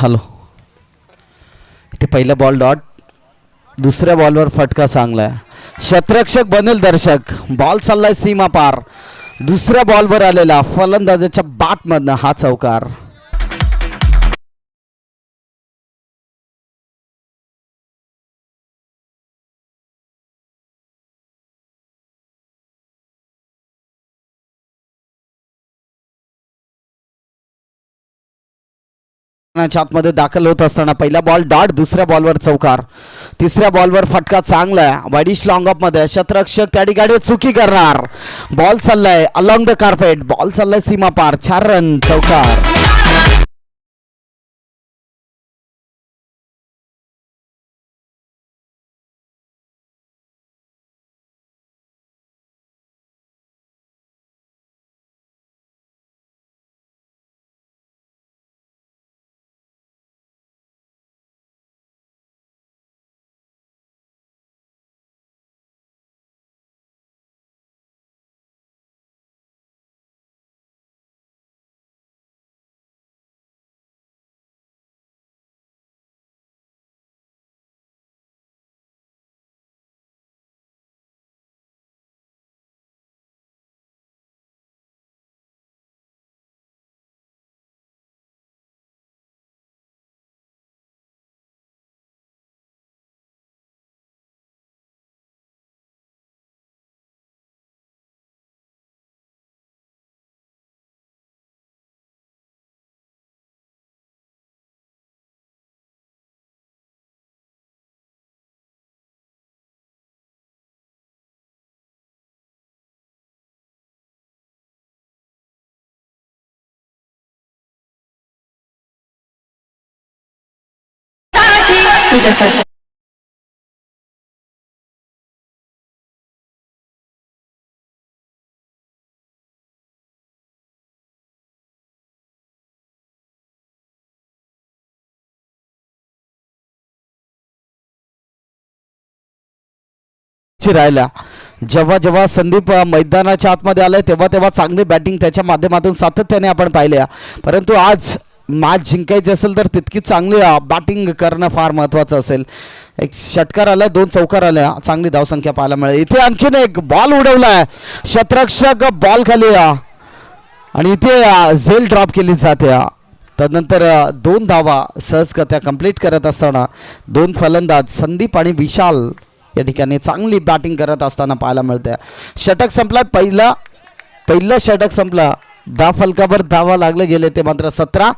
Hello. इथे पहिला ball dot दुसऱ्या बॉलवर फटका चांगला. आहे शतरक्षक बनेल दर्शक. बॉल चाललाय सीमा पार दुसऱ्या बॉलवर आलेला फलंदाजाच्या बाटमधनं हा चौकार. च्या आतमध्ये दाखल होत असताना पहिला बॉल डॉट दुसऱ्या बॉलवर चौकार. तिसऱ्या बॉलवर फटका चांगला आहे. लॉंग अपमध्ये शतरक्षक त्या ठिकाणी चुकी करणार. बॉल चाललाय अलॉंग द कार्पेट बॉल चाललाय सीमा पार चार रन चौकार. तुझ्यासाठी. जेव्हा जेव्हा संदीप मैदानाच्या आतमध्ये आलाय तेव्हा तेव्हा चांगली बॅटिंग त्याच्या माध्यमातून सातत्याने आपण पाहिल्या. परंतु आज मॅच जिंकायची असेल तर तितकी चांगली बॅटिंग करणं फार महत्वाचं असेल. एक षटकार आला दोन चौकार आल्या चांगली धावसंख्या पाहायला मिळाली. इथे आणखीन एक बॉल उडवला आहे शतरक्षक बॉल खाली आणि इथे झेल ड्रॉप केली जाते. तदनंतर दोन धावा सहजगत्या कंप्लीट करत असताना दोन फलंदाज संदीप आणि विशाल या ठिकाणी चांगली बॅटिंग करत असताना पाहायला मिळते. षटक संपला पहिला पहिलं षटक संपला. दहा फलकावर धावा लागले गेले ते मात्र सतरा.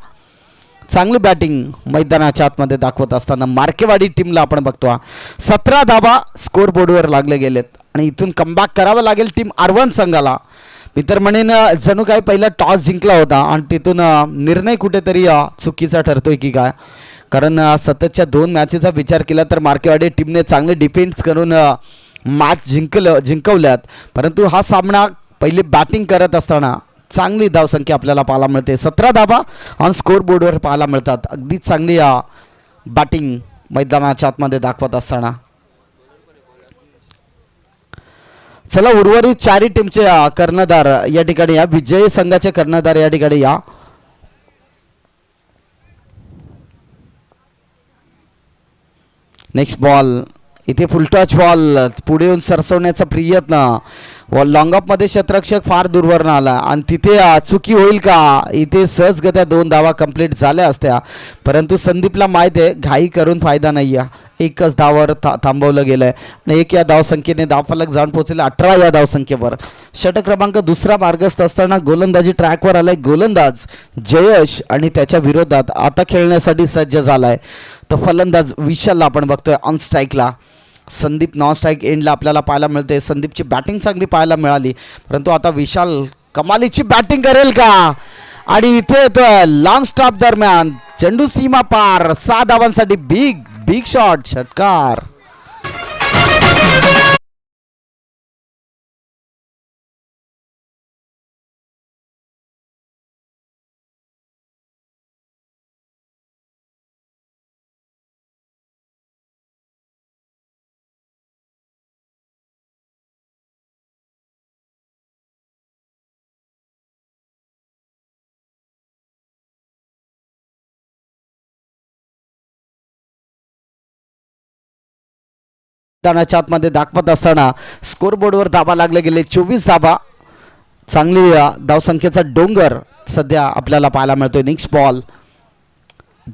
चांगली बॅटिंग मैदानाच्या आतमध्ये दाखवत असताना मार्केवाडी टीमला आपण बघतो सतरा धाबा स्कोर बोर्डवर लागले गेलेत. आणि इथून कमबॅक करावं लागेल टीम आरवन संघाला. मी तर म्हणेन जणू काय पहिला टॉस जिंकला होता आणि तिथून निर्णय कुठेतरी चुकीचा ठरतोय की काय. कारण सततच्या दोन मॅचेसचा विचार केला तर मार्केवाडी टीमने चांगले डिफेन्स करून मॅच जिंकलं जिंकवल्यात. परंतु हा सामना पहिली बॅटिंग करत असताना चांगली धावसंख्या आपल्याला पाहायला मिळते. सतरा धाबा ऑन स्कोर बोर्डवर पाहायला मिळतात. अगदी चांगली बॅटिंग मैदानाच्या आतमध्ये दाखवत असताना. चला उर्वरित चारही टीमचे कर्णधार या ठिकाणी या. विजयी संघाचे कर्णधार या ठिकाणी या. नेक्स्ट बॉल इथे फुलटॉच बॉल पुढे येऊन सरसवण्याचा प्रयत्न. व लॉंग क्षेत्रक्षक शतरक्षक फार दूरवरनं आला. आणि तिथे चुकी होईल का? इथे सहजगत्या दोन धावा कंप्लीट झाल्या असत्या. परंतु संदीपला माहीत आहे घाई करून फायदा नाही आहे एकच धावावर था थांबवलं गेलं आहे आणि एक या धावसंख्येने धावफलक जाऊन पोहोचले अठरा या धावसंख्येवर. षटक क्रमांक दुसरा मार्गस्थ असताना गोलंदाजी ट्रॅकवर आलाय गोलंदाज जयश आणि त्याच्या विरोधात आता खेळण्यासाठी सज्ज झालाय. तो फलंदाज विशालला आपण बघतोय ऑन स्ट्राईकला संदीप नॉनस्ट्राईक एंडला आपल्याला पाहायला मिळते. संदीपची बॅटिंग चांगली पाहायला मिळाली. परंतु आता विशाल कमालीची बॅटिंग करेल का? आणि इथे येतोय लॉन्ग स्टॉप दरम्यान. चेंडू सीमा पार. सहा धावांसाठी बिग बिग शॉट षटकार. मैदानाच्या आतमध्ये दाखवत असताना स्कोरबोर्डवर धाबा लागले गेले. चोवीस धाबा चांगली धावसंख्येचा डोंगर सध्या आपल्याला पाहायला मिळतोय. नेक्स्ट बॉल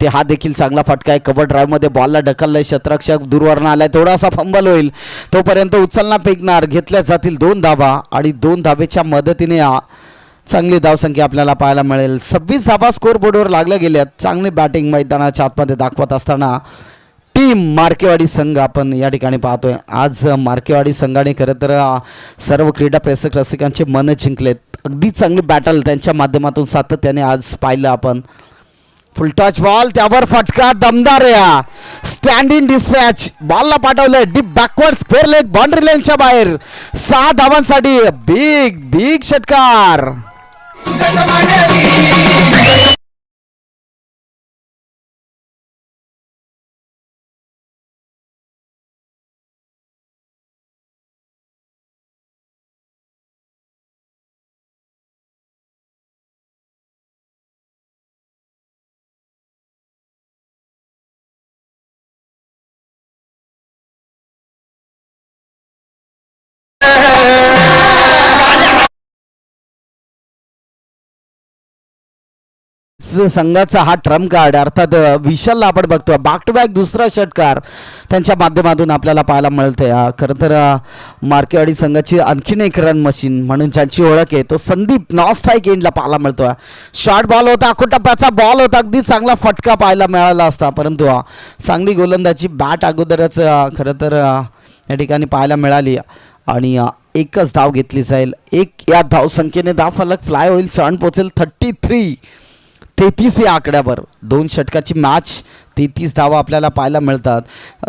ते हा देखील चांगला फटका आहे. कव्हर ड्राईव्हमध्ये बॉलला ढकललाय. शतरक्षक दूरवरनं आलाय. थोडासा फंबल होईल. तोपर्यंत उचलना फेकणार. घेतल्या जातील दोन धाबा आणि दोन धाबेच्या मदतीने चांगली धावसंख्या आपल्याला पाहायला मिळेल. सव्वीस धाबा स्कोर बोर्डवर लागल्या गेल्यात चांगली बॅटिंग मैदानाच्या आतमध्ये दाखवत असताना आणि मार्केवाडी संघ आपण या ठिकाणी पाहतोय. आज मार्केवाडी संघाने खरं तर सर्व क्रीडा प्रेक्षक रसिकांचे मन जिंकलेत. अगदी चांगली बॅटल त्यांच्या माध्यमातून सातत्याने आज पाहिलं आपण. फुलटॉच बॉल त्यावर फटका दमदार या स्टँड इन डिस्पॅच बॉलला पाठवलंय. Deep backward square leg boundary लेनच्या बाहेर. सहा धावांसाठी बिग बिग षटकार. संघाचा हा ट्रम्प कार्ड अर्थात विशालला आपण बघतो. बॅक टू बॅक दुसरा षटकार त्यांच्या माध्यमातून आपल्याला पाहायला मिळते. खरं तर मार्केवाडी संघाची आणखीन एक रन मशीन म्हणून ज्यांची ओळख आहे तो संदीप नॉन स्ट्राईक एंडला पाहायला मिळतो. शॉर्ट बॉल होता अखोटप्प्याचा बॉल होता. अगदी चांगला फटका पाहायला मिळाला असता. परंतु चांगली गोलंदाजी बॅट अगोदरच खरं तर या ठिकाणी पाहायला मिळाली. आणि एकच धाव घेतली जाईल. एक या धावसंख्येने धाव फलक फ्लाय होईल सण पोचेल थर्टी थ्री तेहतीस या आकड्यावर. दोन षटकाची मॅच तेहतीस धावा आपल्याला पाहायला मिळतात.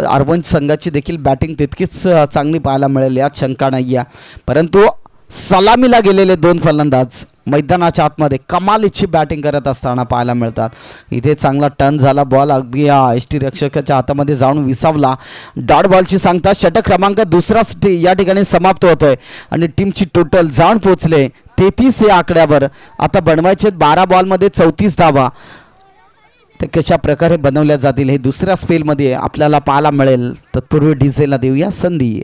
अरवंज संघाची देखील बॅटिंग तितकीच चांगली पाहायला मिळेल यात शंका नाही या परंतु सलामीला गेलेले दोन फलंदाज मैदानाच्या आतमध्ये कमालीची बॅटिंग करत असताना पाहायला मिळतात. इथे चांगला टर्न झाला बॉल अगदी एस टी रक्षकाच्या हातामध्ये जाऊन विसावला. डॉट बॉलची सांगता षटक क्रमांक दुसरा या ठिकाणी समाप्त होतोय. आणि टीमची टोटल जाऊन पोचले तेहतीस या आकड्यावर. आता बनवायचे बारा बॉलमध्ये चौतीस धावा. तर कशा प्रकारे बनवल्या जातील हे दुसऱ्या स्पेलमध्ये आपल्याला पाहायला मिळेल. तत्पूर्वी डिझेलला देऊया संधी.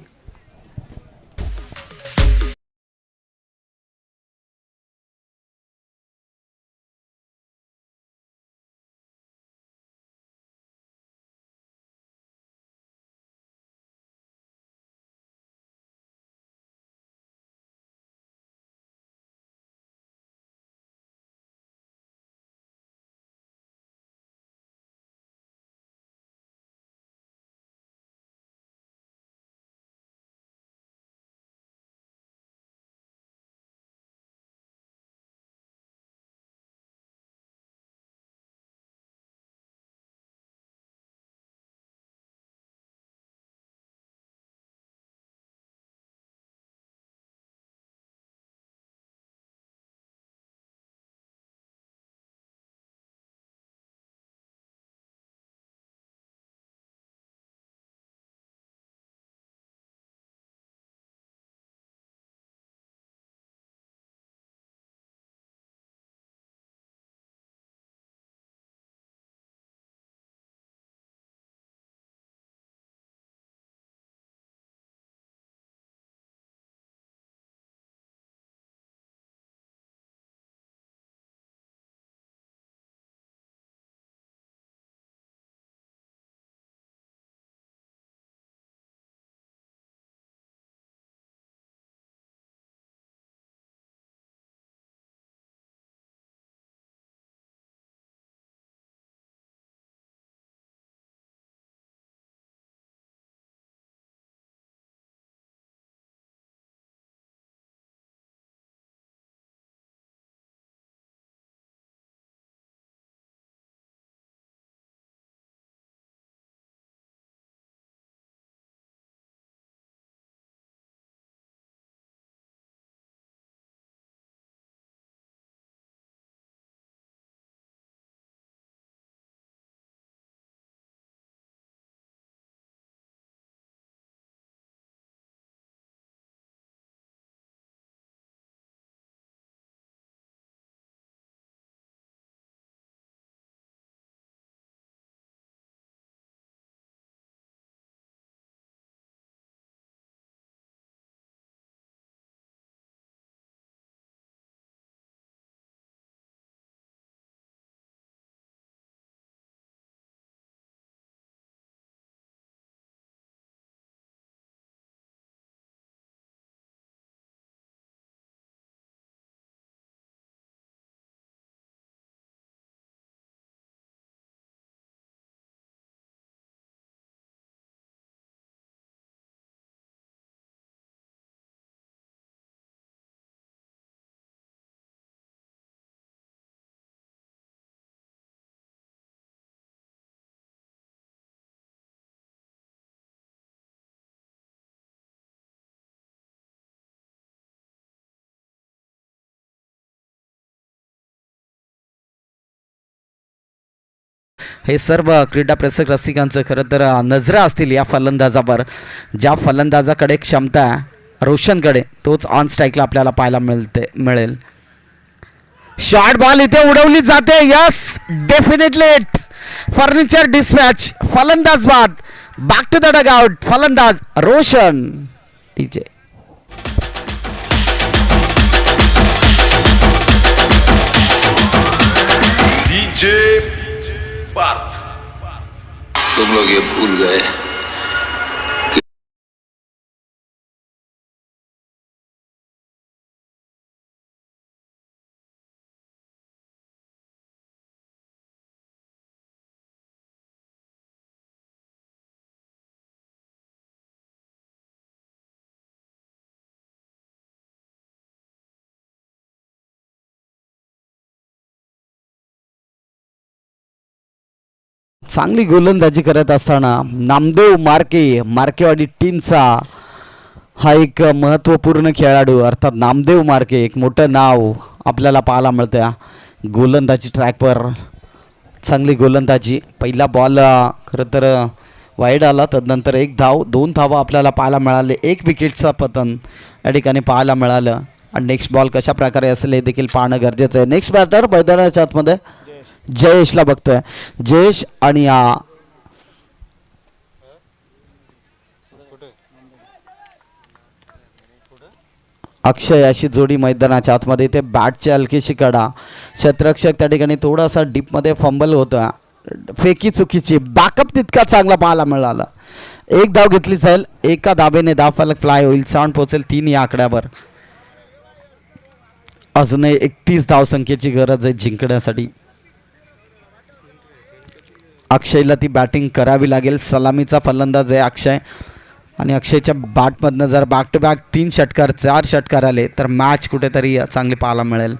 हे सर्व क्रीडा प्रेक्षक रसिकांचं खरं तर नजरा असतील या फलंदाजावर. ज्या फलंदाजाकडे क्षमता आहे रोशनकडे तोच ऑन स्ट्राईकला आपल्याला पाहायला मिळते मिळेल. शॉर्ट बॉल इथे उडवली जाते यस डेफिनेटली फर्निचर डिस्पॅच फलंदाज बाद back to the dugout फलंदाज रोशन ठीक आहे लोग ये भूल गए। चांगली गोलंदाजी करत असताना नामदेव मार्के मार्केवाडी टीमचा हा एक महत्त्वपूर्ण खेळाडू अर्थात नामदेव मार्के एक मोठं नाव आपल्याला पाहायला मिळतं गोलंदाजी ट्रॅकवर चांगली गोलंदाजी. पहिला बॉल खरं तर वाईड आला तदनंतर एक धाव दोन धावा आपल्याला पाहायला मिळाले. एक विकेटचं पतन या ठिकाणी पाहायला मिळालं. आणि नेक्स्ट बॉल कशा प्रकारे असेल हे देखील पाहणं गरजेचं आहे. नेक्स्ट बॅटर मैदानाच्या आतमध्ये जयेशला बघतोय. जयेश आणि या अक्षय अशी जोडी मैदानाच्या आतमध्ये ते बॅटची हलकीशी कडा. शतरक्षक त्या ठिकाणी थोडासा डीपमध्ये फंबल होता फेकी चुकीची. बॅकअप तितका चांगला पाहायला मिळाला. एक धाव घेतली जाईल एका दाबेने धाव फलक फ्लाय होईल. साऊंड पोहोचेल तीन या आकड्यावर. अजूनही एकतीस धावसंख्येची गरज आहे जिंकण्यासाठी. अक्षयला ती बॅटिंग करावी लागेल. सलामीचा फलंदाज आहे अक्षय. आणि अक्षयच्या बॅटमधनं जर बॅक टू बॅक तीन षटकार चार षटकार आले तर मॅच कुठेतरी चांगली पाहायला मिळेल.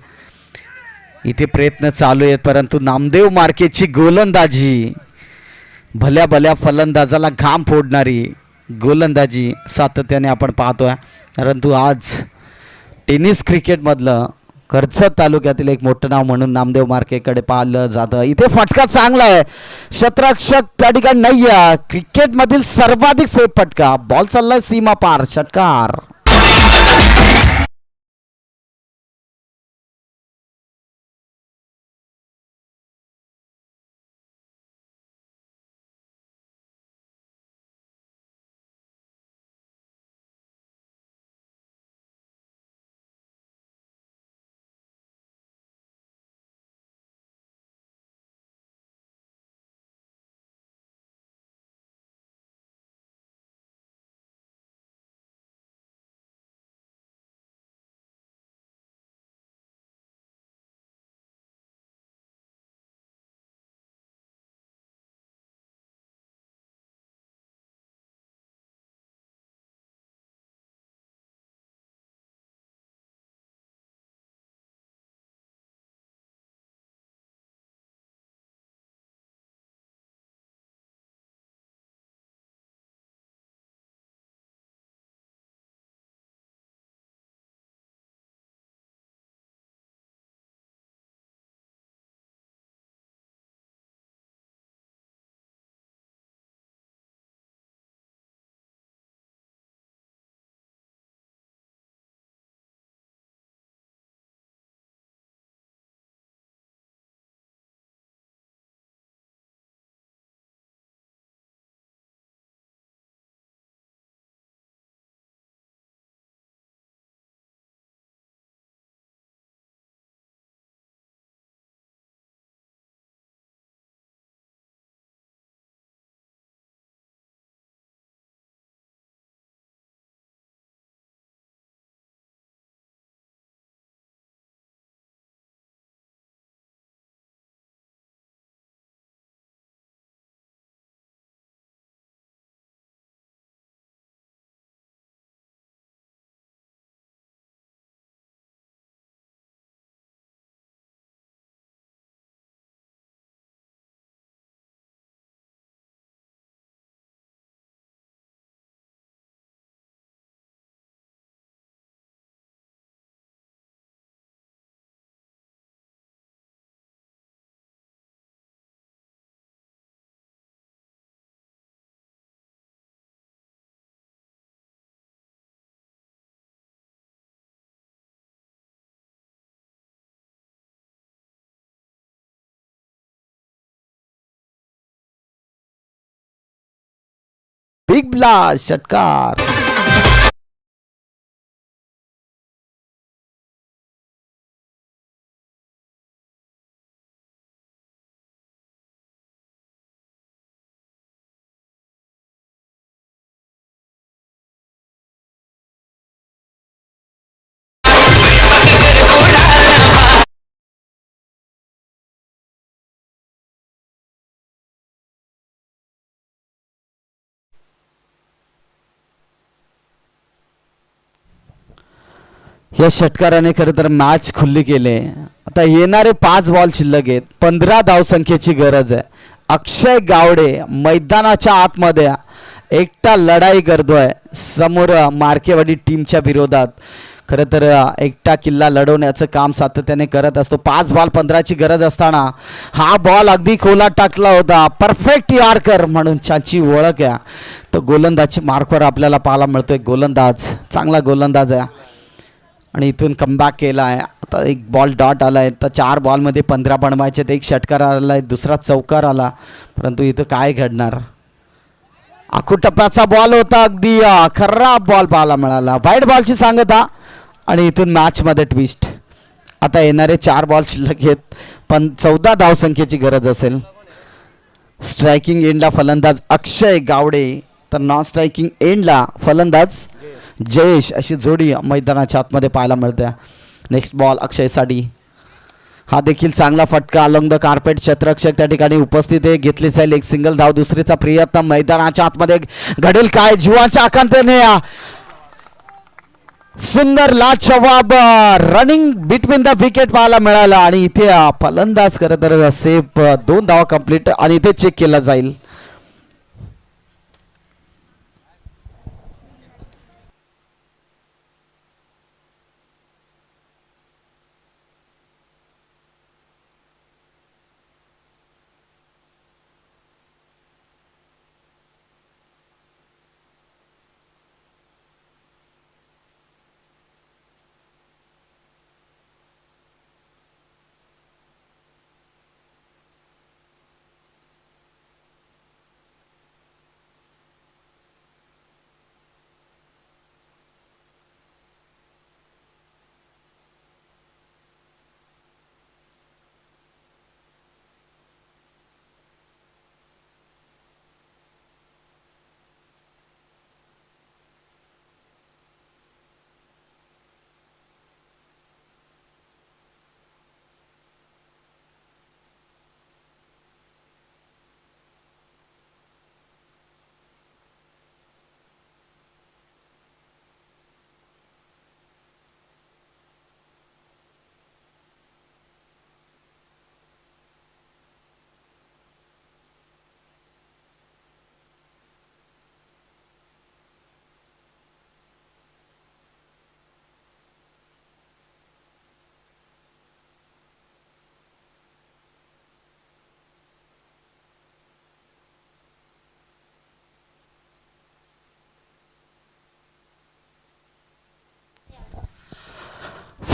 इथे प्रयत्न चालू आहेत परंतु नामदेव मार्केची गोलंदाजी. भल्या भल्या फलंदाजाला घाम फोडणारी गोलंदाजी सातत्याने आपण पाहतोय. परंतु आज टेनिस क्रिकेटमधलं कर्जत तालुक्यातील एक मोठं नाव म्हणून नामदेव मार्केकडे पाहिलं जातं. इथे फटका चांगला आहे. शतरक्षक त्या ठिकाणी नाही आहे क्रिकेटमधील सर्वाधिक सेफ फटका. बॉल चाललाय सीमा पार. षटकार. बिग ब्लास्ट षटकार। या षटकाराने खरं तर मॅच खुल्ली केले. आता येणारे पाच बॉल शिल्लक आहेत. पंधरा धावसंख्येची गरज आहे. अक्षय गावडे मैदानाच्या आतमध्ये एकटा लढाई करतोय. समोर मार्केवाडी टीमच्या विरोधात. खरं तर एकटा किल्ला लढवण्याचं काम सातत्याने करत असतो. पाच बॉल पंधराची गरज असताना हा बॉल अगदी खोलात टाकला होता. परफेक्ट यार्कर म्हणून त्याची ओळख आहे. तर गोलंदाजची मार्कवर आपल्याला पाहायला मिळतोय. गोलंदाज चांगला गोलंदाज आहे. आणि इथून कमबॅक केला आहे आता एक बॉल डॉट आला आहे तर चार बॉलमध्ये पंधरा बनवायचे तर एक षटकार आला आहे दुसरा चौकार आला. परंतु इथं काय घडणार? आखू टप्प्याचा बॉल होता अगदी. खराब बॉल पाहायला मिळाला. वाईट बॉलची सांगता आणि इथून मॅचमध्ये ट्विस्ट आता येणारे चार बॉल शिल्लक आहेत. पण चौदा धावसंख्येची गरज असेल. स्ट्रायकिंग एंडला फलंदाज अक्षय गावडे. तर नॉन स्ट्रायकिंग एंडला फलंदाज जयेश अशी जोडी मैदानाच्या आतमध्ये पाहायला मिळते. नेक्स्ट बॉल अक्षयसाठी हा देखील चांगला फटका अलंग द कार्पेट क्षेत्ररक्षक त्या ठिकाणी उपस्थित आहे. घेतली जाईल एक सिंगल धाव. दुसरीचा प्रयत्न मैदानाच्या आतमध्ये घडेल काय? जीवाच्या आकांतेने सुंदर सुंदर लाजवाब रनिंग बिटवीन द विकेट पाहायला मिळाला. आणि इथे फलंदाज खरं तर सेफ दोन धावा कंप्लीट आणि इथे चेक केला जाईल.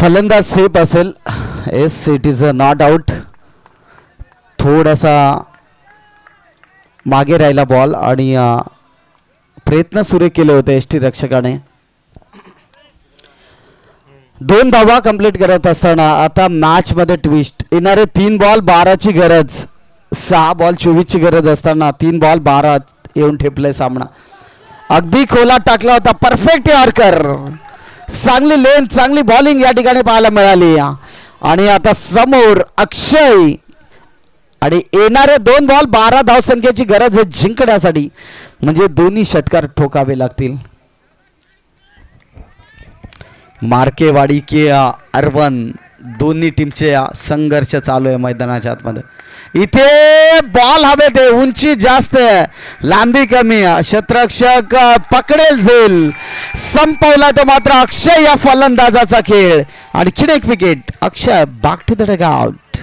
फलंदाज सेफ असेल. Yes it is a not out थोडासा मागे राहिला बॉल आणि प्रयत्न सुरे केले होते एस टी रक्षकाने. दोन धावा कंप्लीट करत असताना आता मॅच मध्ये ट्विस्ट येणारे तीन बॉल बाराची गरज. सहा बॉल चोवीसची गरज असताना तीन बॉल बारा येऊन ठेपलाय सामना. अगदी खोलात टाकला होता. परफेक्ट यारकर चांगली लेन चांगली बॉलिंग या ठिकाणी पाहायला मिळाली. आणि आता समोर अक्षय. आणि येणारे दोन बॉल बारा धावसंख्येची गरज आहे जिंकण्यासाठी. म्हणजे दोन्ही षटकार ठोकावे लागतील. मार्केवाडी के अर्बन दोन्ही टीमचे संघर्ष चालू आहे मैदानाच्या आतमध्ये. इथे बॉल हवे ते उंची जास्त आहे. लांबी कमी आहे. क्षेत्ररक्षक पकडेल झेल. संपवला तो मात्र अक्षय या फलंदाजाचा खेळ. आणखीन एक wicket Akshay back to the out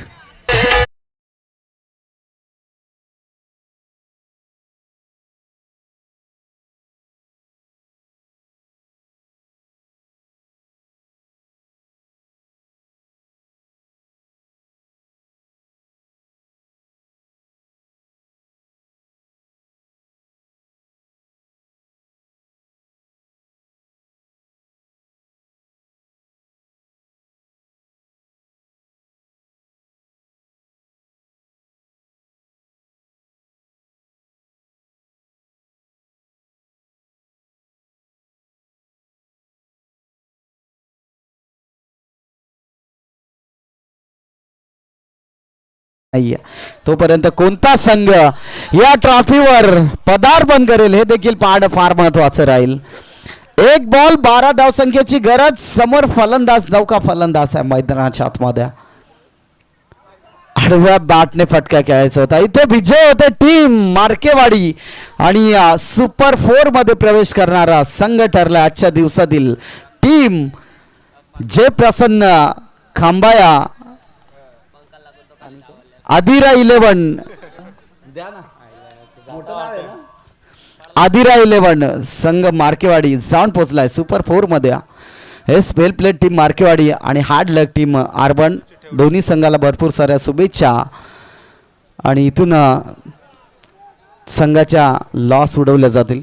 नाहीये. तोपर्यंत कोणता संघ या ट्रॉफीवर पदार्पण करेल हे देखील पाहणं फार महत्वाचं राहील. एक बॉल बारा धावसंख्येची गरज समोर फलंदाज नौका फलंदाज आहे मैदानाच्या आतमध्ये. आडव्या बॅटने फटका खेळायचा होता. इथे विजय होते टीम मार्केवाडी आणि सुपर फोरमध्ये प्रवेश करणारा संघ ठरला आजच्या दिवसातील टीम जे प्रसन्न खांबाया आदिरा इलेवन आदिरा इलेवन संघ मार्केवाडी जाऊन पोहोचलाय सुपर फोरमध्ये. हे स्पेल प्लेट टीम मार्केवाडी आणि हार्ड लक टीम आर्बन. दोन्ही संघाला भरपूर साऱ्या शुभेच्छा. आणि इथून संघाच्या लॉस उडवल्या जातील.